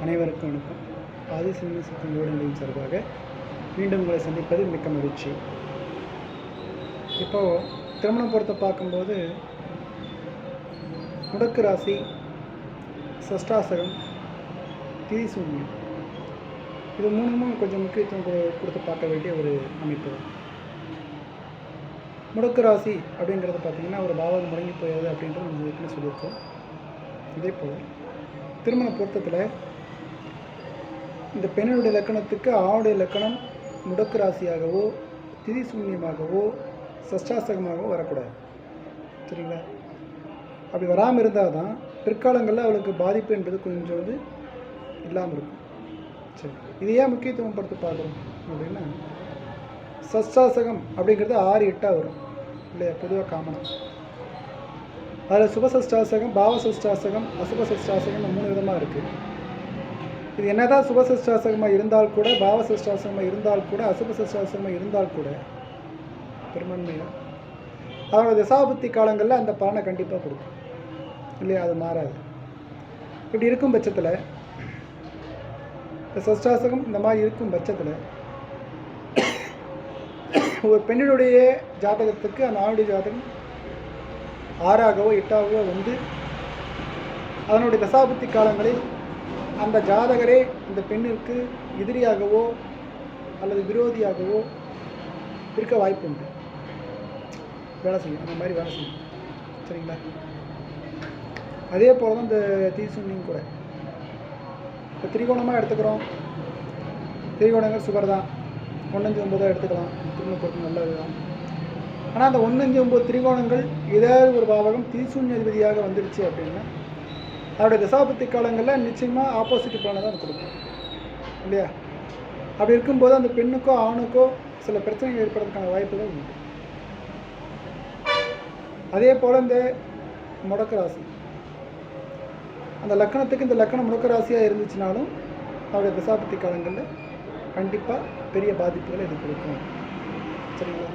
அனைவருக்கும் வணக்கம். ஆதி சினிமா சக்தி ஊடகங்களின் சார்பாக மீண்டும் உங்களை சந்திப்பது மிக்க மகிழ்ச்சி. இப்போது திருமணம் பொறுத்த பார்க்கும்போது முடக்கு ராசி சஷ்டாசகம் திரிசூன்யம் இது மூணுமும் கொஞ்சம் முக்கியத்துவம் கொடு- கொடுத்து பார்க்க வேண்டிய ஒரு அமைப்பு. முடக்கு ராசி அப்படிங்கிறது பார்த்தீங்கன்னா ஒரு பாவம் முடங்கி போயாது அப்படின்றது நம்ம ஏற்கனவே சொல்லியிருக்கோம். இதே போல் திருமண பொருத்தத்தில் இந்த பெண்ணுடைய லக்கணத்துக்கு ஆணுடைய லக்கணம் முடக்கு ராசியாகவோ திதி சூன்யமாகவோ சஷ்டாசகமாகவோ வரக்கூடாது. சரிங்களா? அப்படி வராமல் இருந்தால் தான் பிற்காலங்களில் அவளுக்கு பாதிப்பு என்பது கொஞ்சம் வந்து இல்லாமல் இருக்கும். சரி இது ஏன் முக்கியத்துவம் படுத்து பார்க்குறோம் அப்படின்னா சஷ்டாசகம் அப்படிங்கிறது ஆறு எட்டாக வரும். இல்லையா? பொதுவாக காமனாக அதில் சுபசஷ்டாசகம் பாவசஷ்டாசகம் அசுபசஷ்டாசகம் மூணு விதமாக இருக்குது இது என்னதான் சுபசஷ்டாசகமாக இருந்தால் கூட பாவசஷ்டாசகமாக இருந்தால் கூட அசுபசஷ்டாசகமாக இருந்தால் கூட பெருமன்மையாக அதோட தசாபுத்தி காலங்களில் அந்த பலனை கண்டிப்பாக கொடுக்கும். இல்லையா? அது மாறாது. இப்படி இருக்கும் பட்சத்தில் இந்த சஷ்டாசகம் இந்த மாதிரி இருக்கும் பட்சத்தில் ஒரு பெண்ணினுடைய ஜாதகத்துக்கு அந்த ஆணுடைய ஜாதகம் ஆறாகவோ எட்டாகவோ வந்து அதனுடைய தசாபுத்தி காலங்களில் அந்த ஜாதகரே இந்த பெண்ணிற்கு எதிரியாகவோ அல்லது விரோதியாகவோ இருக்க வாய்ப்பு உண்டு வேலை செய்யும். அந்த மாதிரி வேலை செய்யும். சரிங்களா? அதே போல் தான் இந்த தீசுண்ணியும் கூட. இப்போ திரிகோணமாக எடுத்துக்கிறோம். திரிகோணங்கள் சுகர் தான் ஒன்றஞ்சு ஒம்பதாக எடுத்துக்கலாம். திரும்ப பொறுத்து நல்லது தான் ஆனால் அந்த ஒன்றஞ்சு ஒம்பது திரிகோணங்கள் ஏதாவது ஒரு பாவகம் தீசூன்ய அதிபதியாக வந்துடுச்சு அப்படின்னா அதோடைய தசாபத்தி காலங்களில் நிச்சயமாக ஆப்போசிட் பலனை தான் கொடுக்கும். இல்லையா? அப்படி இருக்கும்போது அந்த பெண்ணுக்கோ ஆணுக்கோ சில பிரச்சனைகள் ஏற்படுறதுக்கான வாய்ப்புகள் உண்டு. அதே போல் இந்த முடக்க ராசி. அந்த லக்கணத்துக்கு இந்த லக்கணம் முடக்கராசியாக இருந்துச்சுனாலும் அவருடைய தசாபத்தி காலங்களில் கண்டிப்பாக பெரிய பாதிப்புகளை இது கொடுக்கும். சரிங்களா?